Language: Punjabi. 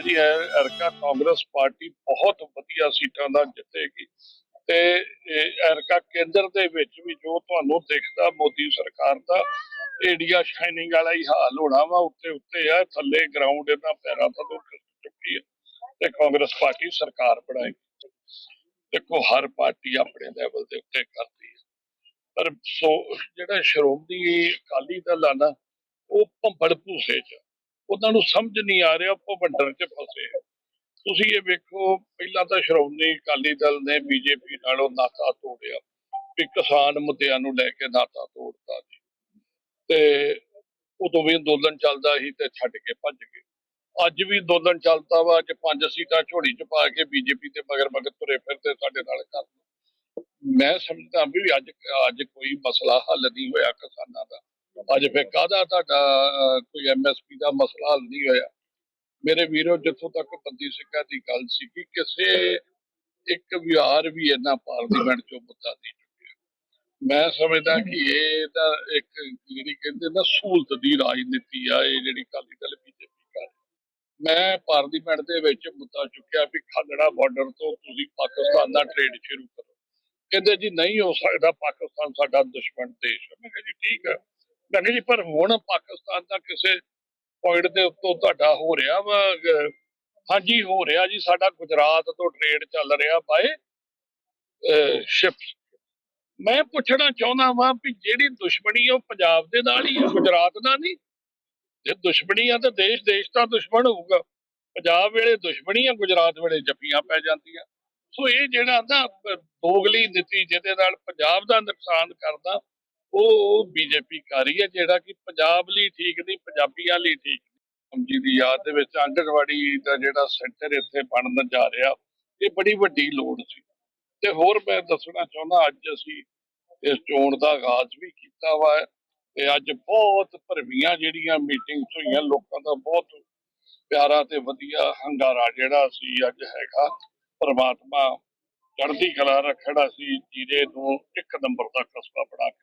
ਜੀ ਇਹ ਕਾਂਗਰਸ ਪਾਰਟੀ ਬਹੁਤ ਵਧੀਆ ਸੀਟਾਂ ਦਾ ਜਿੱਤੇਗੀ। ਤੇ ਇਹ ਕੇਂਦਰ ਦੇ ਵਿੱਚ ਵੀ ਜੋ ਤੁਹਾਨੂੰ ਦਿਖਦਾ ਮੋਦੀ ਸਰਕਾਰ ਦਾ ਏਡੀਆ ਸ਼ਾਈਨਿੰਗ ਵਾਲਾ ਹੀ ਹਾਲ ਹੋਣਾ ਵਾ, ਉੱਤੇ ਉੱਤੇ ਆ, ਥੱਲੇ ਗਰਾਊਂਡ ਇਹਨਾਂ ਪੈਰਾਂ ਤੋਂ ਚੁੱਕੀ ਹੈ ਤੇ ਕਾਂਗਰਸ ਪਾਰਟੀ ਸਰਕਾਰ ਬਣਾਏਗੀ। ਦੇਖੋ, ਹਰ ਪਾਰਟੀ ਆਪਣੇ ਲੈਵਲ ਦੇ ਉੱਤੇ ਕਰਦੀ ਹੈ ਪਰ ਸੋ, ਜਿਹੜਾ ਸ਼੍ਰੋਮਣੀ ਅਕਾਲੀ ਦਲ ਆ ਨਾ, ਉਹ ਭੰਬੜ ਭੂਸੇ ਚ ਉਹਨਾਂ ਨੂੰ ਸਮਝ ਨਹੀਂ ਆ ਰਿਹਾ, ਉਹ ਭੰਡਰ ਚ ਫਸੇ ਤੁਸੀਂ ਇਹ ਵੇਖੋ, ਪਹਿਲਾਂ ਤਾਂ ਸ਼੍ਰੋਮਣੀ ਅਕਾਲੀ ਦਲ ਨੇ ਬੀਜੇਪੀ ਨਾਲੋਂ ਨਾਤਾ ਤੋੜਿਆ। ਵੀ ਕਿਸਾਨ ਮੁੱਦਿਆਂ ਨੂੰ ਲੈ ਕੇ ਨਾਤਾ ਤੋੜਤਾ ਜੀ। ਤੇ ਉਦੋਂ ਵੀ ਅੰਦੋਲਨ ਚੱਲਦਾ ਸੀ ਤੇ ਛੱਡ ਕੇ ਭੱਜ ਗਏ। ਅੱਜ ਵੀ ਅੰਦੋਲਨ ਚੱਲਦਾ ਵਾ, ਅੱਜ ਪੰਜ ਸੀਟਾਂ ਝੋਲੀ ਚ ਪਾ ਕੇ ਬੀਜੇਪੀ ਦੇ ਮਗਰ ਮਗਰ ਤੁਰੇ ਫਿਰਦੇ ਸਾਡੇ ਨਾਲ ਕਰ ਮੈਂ ਸਮਝਦਾ ਵੀ ਅੱਜ ਅੱਜ ਕੋਈ ਮਸਲਾ ਹੱਲ ਨਹੀਂ ਹੋਇਆ ਕਿਸਾਨਾਂ ਦਾ। ਅੱਜ ਫਿਰ ਕਾਹਦਾ ਤੁਹਾਡਾ ਕੋਈ ਐਮਐਸਪੀ ਦਾ ਮਸਲਾ ਹੱਲ ਨਹੀਂ ਹੋਇਆ? ਮੇਰੇ ਵੀਰੋ, ਜਿੱਥੋਂ ਤੱਕ ਬੰਦੀ ਸਿੰਘਾਂ ਦੀ ਗੱਲ ਸੀ ਕਿ ਕਿਸੇ ਇੱਕ ਵਿਹਾਰ ਵੀ ਇਹਨਾਂ ਪਾਰਲੀਮੈਂਟ ਚੋਂ ਮੁੱਦਾ ਨਹੀਂ ਚੁੱਕਿਆ। ਮੈਂ ਸਮਝਦਾ ਕਿ ਇਹ ਤਾਂ ਇੱਕ ਜਿਹੜੀ ਕਹਿੰਦੇ ਨਾ ਸਹੂਲਤ ਦੀ ਰਾਜਨੀਤੀ ਆ, ਇਹ ਜਿਹੜੀ ਕਾਲੀ ਦਲ ਬੀਜੇਪੀ ਕਰ ਮੈਂ ਪਾਰਲੀਮੈਂਟ ਦੇ ਵਿੱਚ ਮੁੱਦਾ ਚੁੱਕਿਆ ਵੀ ਖਾਲੜਾ ਬਾਰਡਰ ਤੋਂ ਤੁਸੀਂ ਪਾਕਿਸਤਾਨ ਦਾ ਟ੍ਰੇਡ ਸ਼ੁਰੂ ਕਰੋ। ਕਹਿੰਦੇ ਜੀ, ਨਹੀਂ ਹੋ ਸਕਦਾ ਪਾਕਿਸਤਾਨ ਸਾਡਾ ਦੁਸ਼ਮਣ ਦੇਸ਼ ਹੈ। ਮੈਂ ਕਿਹਾ ਜੀ, ਠੀਕ ਹੈ। ਮੈਂ ਜੀ ਪਰ ਹੁਣ ਪਾਕਿਸਤਾਨ ਦਾ ਕਿਸੇ ਪੁਆਇੰਟ ਦੇ ਉੱਤੋਂ ਤੁਹਾਡਾ ਹੋ ਰਿਹਾ ਵਾ ਹਾਂਜੀ ਹੋ ਰਿਹਾ ਜੀ ਸਾਡਾ ਗੁਜਰਾਤ ਤੋਂ ਟ੍ਰੇਡ ਚੱਲ ਰਿਹਾ ਬਾਏ ਸ਼ਿਪਸ ਮੈਂ ਪੁੱਛਣਾ ਚਾਹੁੰਦਾ ਵਾਂ ਵੀ ਜਿਹੜੀ ਦੁਸ਼ਮਣੀ ਉਹ ਪੰਜਾਬ ਦੇ ਨਾਲ ਹੀ ਹੈ ਗੁਜਰਾਤ ਨਾਲ ਨਹੀਂ? ਜੇ ਦੁਸ਼ਮਣੀ ਆ ਤਾਂ ਦੇਸ਼ ਦੇਸ਼ ਦਾ ਦੁਸ਼ਮਣ ਹੋਊਗਾ। ਪੰਜਾਬ ਵੇਲੇ ਦੁਸ਼ਮਣੀ ਆ ਗੁਜਰਾਤ ਵੇਲੇ ਜੱਫੀਆਂ ਪੈ ਜਾਂਦੀਆਂ। ਸੋ ਇਹ ਜਿਹੜਾ ਨਾ ਅਹ, ਦੋਗਲੀ ਨੀਤੀ ਜਿਹਦੇ ਨਾਲ ਪੰਜਾਬ ਦਾ ਨੁਕਸਾਨ ਕਰਦਾ ਉਹ ਬੀਜੇਪੀ ਕਰ ਰਹੀ ਹੈ, ਜਿਹੜਾ ਕਿ ਪੰਜਾਬ ਲਈ ਠੀਕ ਨਹੀਂ, ਪੰਜਾਬੀਆਂ ਲਈ ਠੀਕ ਜੀ ਦੀ ਯਾਦ ਦੇ ਵਿੱਚ ਆਂਗਣਵਾੜੀ ਦਾ ਜਿਹੜਾ ਸੈਂਟਰ ਇੱਥੇ ਬਣਨ ਜਾ ਰਿਹਾ, ਇਹ ਬੜੀ ਵੱਡੀ ਲੋੜ ਸੀ। ਤੇ ਹੋਰ ਮੈਂ ਦੱਸਣਾ ਚਾਹੁੰਦਾ, ਅੱਜ ਅਸੀਂ ਇਸ ਚੋਣ ਦਾ ਆਗਾਜ਼ ਵੀ ਕੀਤਾ ਵਾ ਤੇ ਅੱਜ ਬਹੁਤ ਭਰਵੀਆਂ ਜਿਹੜੀਆਂ ਮੀਟਿੰਗਸ ਹੋਈਆਂ, ਲੋਕਾਂ ਦਾ ਬਹੁਤ ਪਿਆਰਾ ਤੇ ਵਧੀਆ ਹੰਗਾਰਾ ਜਿਹੜਾ ਸੀ ਅੱਜ ਹੈਗਾ, ਪਰਮਾਤਮਾ ਚੜ੍ਹਦੀ ਕਲਾ ਰੱਖਣਾ ਸੀ ਜੀਰੇ ਨੂੰ ਇੱਕ ਨੰਬਰ ਦਾ ਕਸਬਾ ਬਣਾ ਕੇ